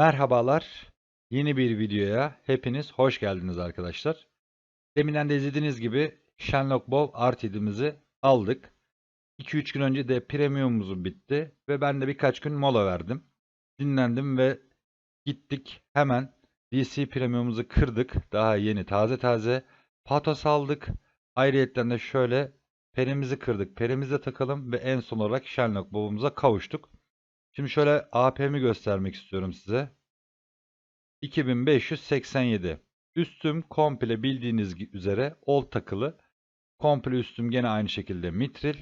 Merhabalar. Yeni bir videoya hepiniz hoş geldiniz arkadaşlar. Deminden de izlediğiniz gibi Shenlock Bow RTD'mizi aldık. 2-3 gün önce de premiumumuz bitti ve ben de birkaç gün mola verdim. Dinlendim ve gittik hemen DC premiumumuzu kırdık. Daha yeni taze taze. Patos aldık. Ayrıyetten de şöyle perimizi kırdık. Perimize takalım ve en son olarak Shenlock Bow'umuza kavuştuk. Şimdi şöyle AP'mi göstermek istiyorum size. 2587. Üstüm komple bildiğiniz üzere ol takılı. Komple üstüm gene aynı şekilde mitril.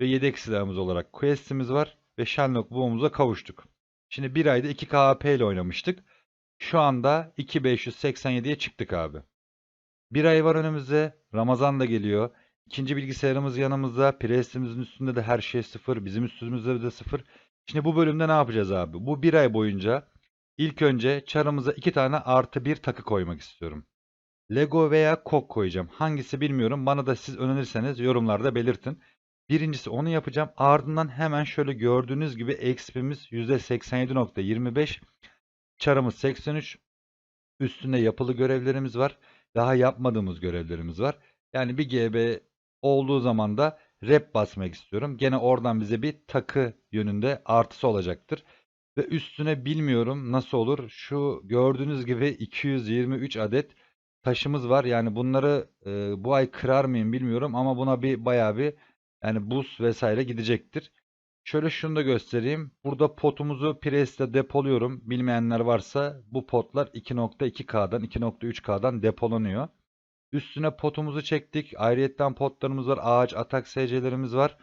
Ve yedek silahımız olarak quest'imiz var. Ve Shenlock Boom'umuza kavuştuk. Şimdi bir ayda 2 AP ile oynamıştık. Şu anda 2587'ye çıktık abi. Bir ay var önümüzde. Ramazan da geliyor. İkinci bilgisayarımız yanımızda. Prestimizin üstünde de her şey sıfır. Bizim üstümüzde de sıfır. Şimdi bu bölümde ne yapacağız abi? Bu bir ay boyunca ilk önce çarımıza iki tane artı bir takı koymak istiyorum. Lego veya kok koyacağım. Hangisi bilmiyorum. Bana da siz önerirseniz yorumlarda belirtin. Birincisi onu yapacağım. Ardından hemen şöyle gördüğünüz gibi XP'miz %87.25. Çarımız 83. Üstünde yapılı görevlerimiz var. Daha yapmadığımız görevlerimiz var. Yani bir GB olduğu zaman da rep basmak istiyorum. Gene oradan bize bir takı yönünde artısı olacaktır. Ve üstüne bilmiyorum nasıl olur. Şu gördüğünüz gibi 223 adet taşımız var. Yani bunları e, bu ay kırar mıyım bilmiyorum ama buna bir bayağı bir yani buz vesaire gidecektir. Şöyle şunu da göstereyim. Burada potumuzu Pres'te depoluyorum. Bilmeyenler varsa bu potlar 2.2K'dan 2.3K'dan depolanıyor. Üstüne potumuzu çektik. Ayrıyetten potlarımız var. Ağaç atak SC'lerimiz var.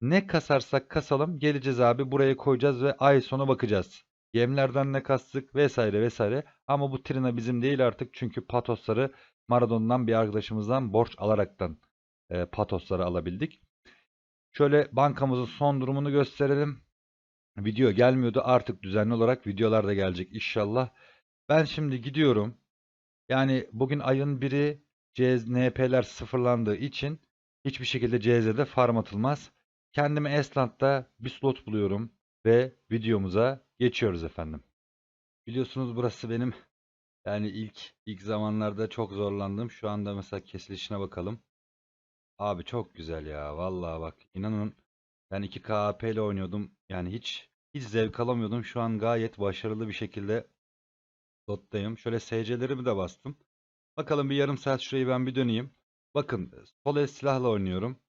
Ne kasarsak kasalım geleceğiz abi buraya koyacağız ve ay sonu bakacağız. Yemlerden ne kastık vesaire vesaire. Ama bu Trina bizim değil artık çünkü patosları Maradona'dan bir arkadaşımızdan borç alaraktan e, patosları alabildik. Şöyle bankamızın son durumunu gösterelim. Video gelmiyordu artık düzenli olarak videolar da gelecek inşallah. Ben şimdi gidiyorum. Yani bugün ayın biri CZ, NP'ler sıfırlandığı için hiçbir şekilde CZ'de farm atılmaz. Kendime Esland'da bir slot buluyorum ve videomuza geçiyoruz efendim. Biliyorsunuz burası benim yani ilk ilk zamanlarda çok zorlandım. Şu anda mesela kesilişine bakalım. Abi çok güzel ya vallahi bak inanın ben 2 KAP ile oynuyordum. Yani hiç hiç zevk alamıyordum. Şu an gayet başarılı bir şekilde slottayım. Şöyle SC'lerimi de bastım. Bakalım bir yarım saat şurayı ben bir döneyim. Bakın sol el silahla oynuyorum.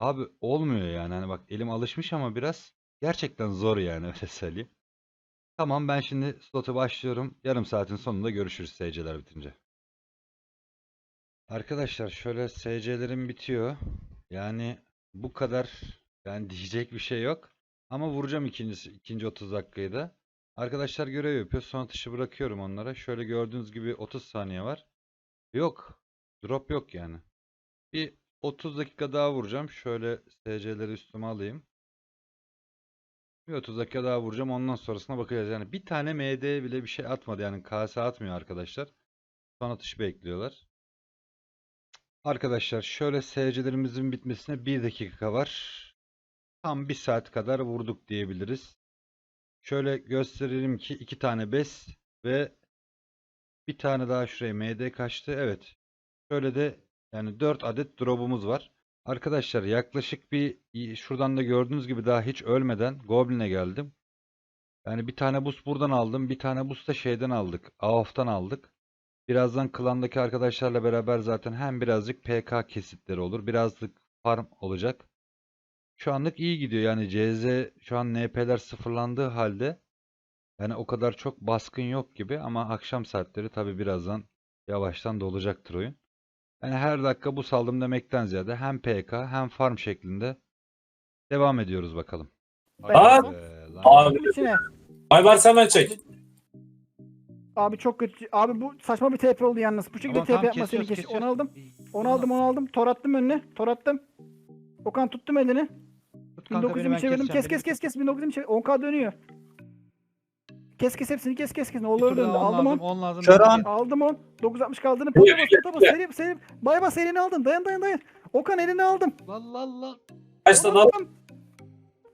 Abi olmuyor yani. Hani bak elim alışmış ama biraz gerçekten zor yani öyle söyleyeyim. Tamam ben şimdi slota başlıyorum. Yarım saatin sonunda görüşürüz SC'ler bitince. Arkadaşlar şöyle SC'lerim bitiyor. Yani bu kadar yani diyecek bir şey yok. Ama vuracağım ikinci, ikinci 30 dakikayı da. Arkadaşlar görev yapıyor. Son atışı bırakıyorum onlara. Şöyle gördüğünüz gibi 30 saniye var. Yok. Drop yok yani. Bir 30 dakika daha vuracağım. Şöyle SC'leri üstüme alayım. Bir 30 dakika daha vuracağım. Ondan sonrasına bakacağız. Yani bir tane MD bile bir şey atmadı. Yani KS atmıyor arkadaşlar. Son atışı bekliyorlar. Arkadaşlar şöyle SC'lerimizin bitmesine 1 dakika var. Tam 1 saat kadar vurduk diyebiliriz. Şöyle gösterelim ki 2 tane bes ve bir tane daha şuraya MD kaçtı. Evet. Şöyle de yani 4 adet drop'umuz var. Arkadaşlar yaklaşık bir şuradan da gördüğünüz gibi daha hiç ölmeden Goblin'e geldim. Yani bir tane boost buradan aldım. Bir tane boost da şeyden aldık. AOF'tan aldık. Birazdan klandaki arkadaşlarla beraber zaten hem birazcık PK kesitleri olur. Birazcık farm olacak. Şu anlık iyi gidiyor. Yani CZ şu an NP'ler sıfırlandığı halde yani o kadar çok baskın yok gibi ama akşam saatleri tabi birazdan yavaştan dolacaktır oyun. Yani her dakika bu saldım demekten ziyade hem PK hem farm şeklinde devam ediyoruz bakalım. Aa! Hadi be, lan. Abi. İçine. Ay varsa hemen çek. Abi çok kötü. Abi bu saçma bir TP oldu yalnız. Bu şekilde Tamam, TP tamam, yapmasını kesiyoruz, kes. kesiyoruz. Onu aldım. Onu aldım, onu aldım. Tor attım önüne. Tor attım. Okan tuttum elini. Tut kanka, beni ben 1920 çevirdim. keseceğim, Kes kes kes kes. 1920 çevir. 10k dönüyor. Kes kes hepsini kes kes kes. Ne olur döndü. on Aldım lazım, 10. 10 lazım. Kör. Aldım 10. 960 kaldığını pota bas pota bas. Seri seri. Bay bas elini aldım. Dayan dayan dayan. Okan elini aldım. Lan lan lan. Kaç Tor tane al? attım.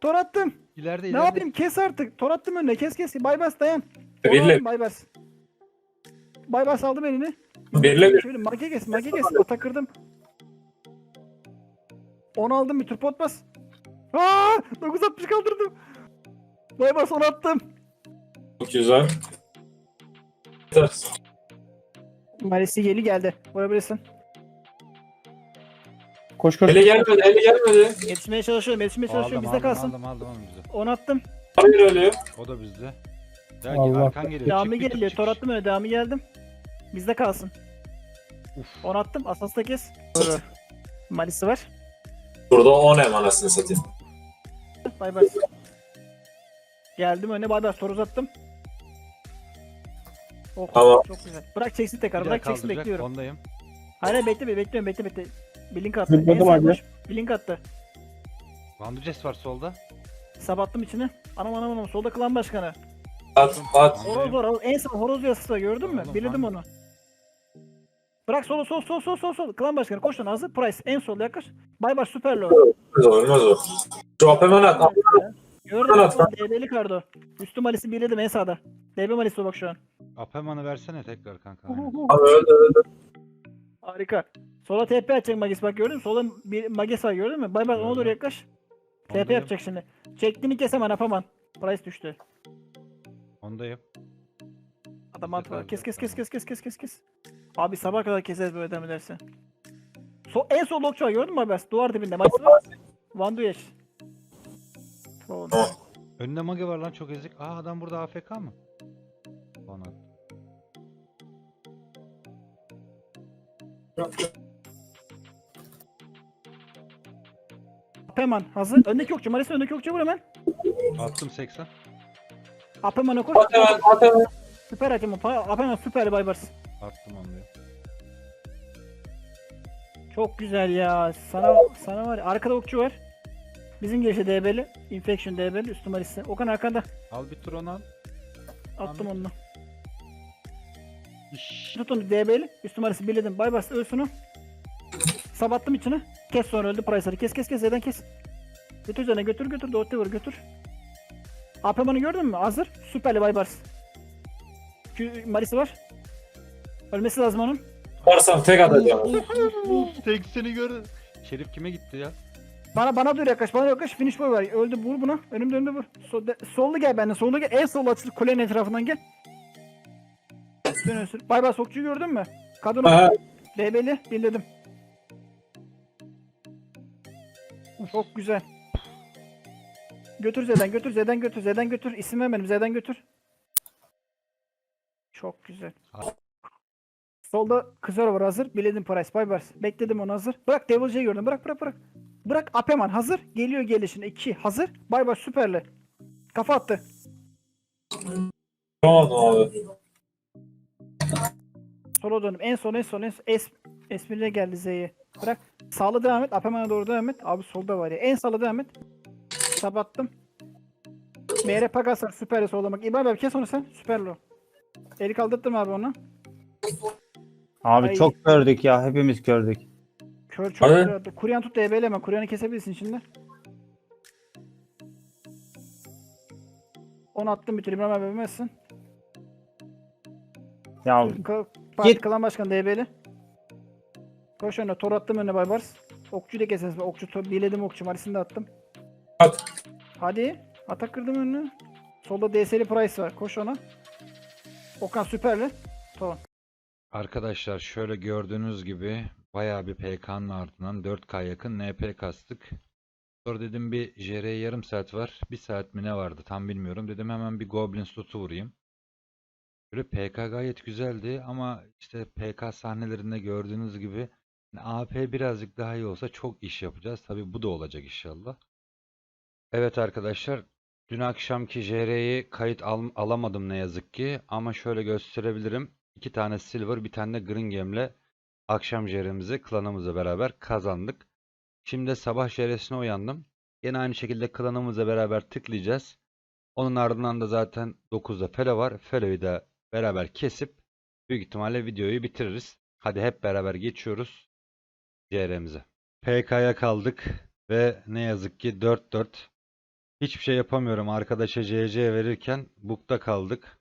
Tor attım. İleride Ne ileride. yapayım? Kes artık. Tor attım önüne. Kes kes. Bay bas dayan. Birle Baybars. Baybars aldım elini. bir. Şöyle mage kes, mage kes. Ata kırdım. 10 aldım bir tur pot bas. Aa, 960 kaldırdım. Baybars 10 attım. Çok güzel. Malisi geli geldi. Vurabilirsin. Koş koş. Eli gelmedi, eli gelmedi. Yetişmeye çalışıyorum, yetişmeye çalışıyorum. Bizde kalsın. Aldım aldım aldım bizde. 10 attım. Hayır ölüyor. O da bizde. Gel Allah. arkan geliyor. Devamı çık bir geliyor. çık. Tor attım öyle. Devamı geldim. Bizde kalsın. Uf. 10 attım. Asas da kes. Doğru. Malisi var. Burada 10 em anasını satayım. Bay bay. Geldim önüne bay bay. Tor uzattım. Oh, Tamam. Çok güzel. Bırak çeksin tekrar. Bırak çeksin kaldıracak, bekliyorum. Ondayım. Hayır hayır, bekle bekliyorum bekle bekle. Bir link attı. En abi. Bir link attı. Vanduces var solda. Sabattım içine. Anam anam anam. Solda klan başkanı. At, at. Horoz var. horoz. En sağ horoz yasası gördün mü? Oğlum, Bilirdim ben- onu. Bırak solu sol sol sol sol sol. Klan başkanı koş lan hazır. Price en sol yaklaş. Bay bay süper lo. Olmaz o, olmaz o. Şu hemen at. Gördün mü? at lan. DB'li kardo. Üstü malisi bilirdim en sağda. DB malisi o bak şu an. Apeman'ı versene tekrar kanka. aynen. Abi öldü öldü. Harika. Sola TP atacak Magis bak gördün mü? Sola bir Magis var gördün mü? Bay bay ona doğru yaklaş. TP Ondayım. yapacak şimdi. Çektiğini kesemem yapaman. Price düştü. Ondayım. Adam at var. Kes kes kes kes kes kes kes kes. Abi sabah kadar keseriz böyle devam ederse. So en sol lokçu var gördün mü abi? Duvar dibinde. Magis var. Van Duyeş. Tamam. Önünde mage var lan çok ezik. Aa adam burada AFK mı? Bana. Apeman hazır. Öndeki okçu. Malisi öndeki okçu vur hemen. Attım 80. Apeman'a koş. At hemen. Süper hakem Apeman süper Baybars. Attım ondayım. Çok güzel ya. Sana sana var. ya, Arkada okçu var. Bizim girişte DB'li. Infection DB'li. Üstü malisi. Okan arkanda. Al bir tur onu al. Attım onu. İş. Tut onu DB'li. Üstü malisi birledim. Baybars ölsün o. Sabattım içine. Kes sonra öldü Price'ları. Kes kes kes. Zeden kes. Götür üzerine götür götür. Doğru vur götür. Apeman'ı gördün mü? Hazır. Süperli Baybars. Kü- Malisi var. Ölmesi lazım onun. Varsam tek atacağım. Tek seni gördüm. Şerif kime gitti ya? Bana bana dur yaklaş, bana yaklaş. Finish boy var. Öldü vur buna. Önümde önümde vur. Sol, de, sollu gel benden. Sollu gel. En sol açılır. Kulenin etrafından gel. Dön önsür. Bay bay sokçuyu gördün mü? Kadın Aha. DB'li. Dinledim. Çok güzel. Götür Z'den götür Z'den götür Z'den götür. İsim vermedim Z'den götür. Çok güzel. Solda kızar var hazır. Biledim Price. Bay Bars. Bekledim onu hazır. Bırak Devil J'yi gördüm. Bırak bırak bırak. Bırak Apeman hazır. Geliyor gelişine. 2 hazır. Bay Bars süperli. Kafa attı. Tamam abi. Sola dönüp en son en son en son. Es, Esmir'e geldi Z'ye. Bırak. Sağla devam et. Apeman'a doğru devam et. Abi solda var ya. En sağla devam et. Sabattım. MR Pagasar süperli sollamak. İbrahim abi kes onu sen. Süperli o. Eli kaldırttım abi onu. Abi Ay. çok gördük ya. Hepimiz gördük. Kör çok güzel attı. Kuryan tut DB'li hemen. Kuryan'ı kesebilirsin şimdi. Onu attım bitir. İbrahim abi bilmezsin. Ya Ka- Parti Git. Klan Başkanı DB'li. Koş önüne. Tor attım önüne Baybars. Okçuyu da keseriz. Okçu tor, biledim okçu. Marisini de attım. At. Hadi. Atak kırdım önünü. Solda DS'li Price var. Koş ona. Okan süperli. Tamam. Arkadaşlar şöyle gördüğünüz gibi bayağı bir PK'nın ardından 4K yakın NP kastık. Sonra dedim bir JR'ye yarım saat var. Bir saat mi ne vardı tam bilmiyorum. Dedim hemen bir Goblin slotu vurayım. Böyle PK gayet güzeldi ama işte PK sahnelerinde gördüğünüz gibi AP birazcık daha iyi olsa çok iş yapacağız. Tabii bu da olacak inşallah. Evet arkadaşlar Dün akşamki JR'yi kayıt al- alamadım ne yazık ki ama şöyle gösterebilirim. İki tane Silver bir tane de Green Game'le akşam JR'mizi klanımızla beraber kazandık. Şimdi sabah JR'sine uyandım. Yine aynı şekilde klanımızla beraber tıklayacağız. Onun ardından da zaten 9'da Felo var. Felo'yu da beraber kesip büyük ihtimalle videoyu bitiririz. Hadi hep beraber geçiyoruz JR'mize. PK'ya kaldık ve ne yazık ki 4-4 Hiçbir şey yapamıyorum. Arkadaşa CC verirken bukta kaldık.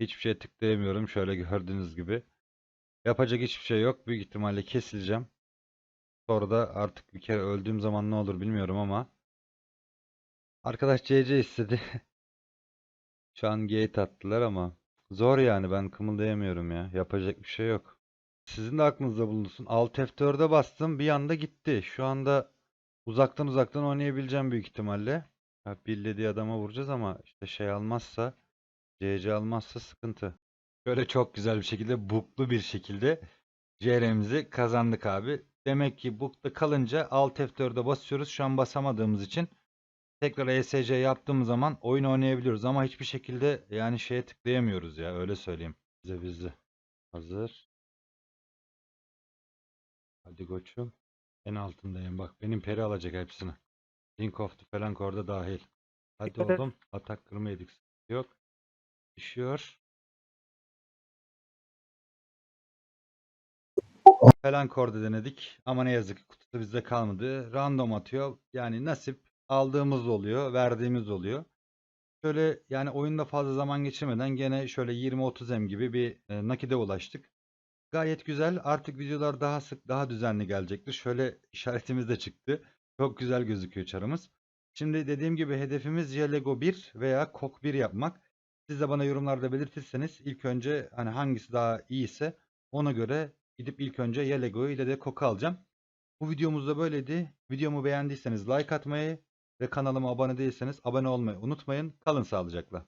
Hiçbir şeye tıklayamıyorum. Şöyle gördüğünüz gibi. Yapacak hiçbir şey yok. Büyük ihtimalle kesileceğim. Sonra da artık bir kere öldüğüm zaman ne olur bilmiyorum ama. Arkadaş CC istedi. Şu an gate attılar ama. Zor yani ben kımıldayamıyorum ya. Yapacak bir şey yok. Sizin de aklınızda bulunsun. Alt F4'e bastım. Bir anda gitti. Şu anda uzaktan uzaktan oynayabileceğim büyük ihtimalle. Ya billediği adama vuracağız ama işte şey almazsa CC almazsa sıkıntı. Böyle çok güzel bir şekilde buklu bir şekilde CR'mizi kazandık abi. Demek ki bukta kalınca Alt F4'e basıyoruz. Şu an basamadığımız için tekrar ESC yaptığımız zaman oyun oynayabiliyoruz ama hiçbir şekilde yani şeye tıklayamıyoruz ya öyle söyleyeyim. Bize bizde. Hazır. Hadi koçum. En altındayım bak. Benim peri alacak hepsini. Link of the falan orada dahil. Hadi Dikkat et. oğlum. Atak kırmaydık. Yok. Düşüyor. Falan korda denedik. Ama ne yazık ki kutusu bizde kalmadı. Random atıyor. Yani nasip aldığımız oluyor. Verdiğimiz oluyor. Şöyle yani oyunda fazla zaman geçirmeden gene şöyle 20-30 M gibi bir e, nakide ulaştık. Gayet güzel. Artık videolar daha sık, daha düzenli gelecektir. Şöyle işaretimiz de çıktı. Çok güzel gözüküyor çarımız. Şimdi dediğim gibi hedefimiz ya Lego 1 veya Kok 1 yapmak. Siz de bana yorumlarda belirtirseniz ilk önce hani hangisi daha iyiyse ona göre gidip ilk önce ya Lego'yu ile de Kok'u alacağım. Bu videomuz da böyleydi. Videomu beğendiyseniz like atmayı ve kanalıma abone değilseniz abone olmayı unutmayın. Kalın sağlıcakla.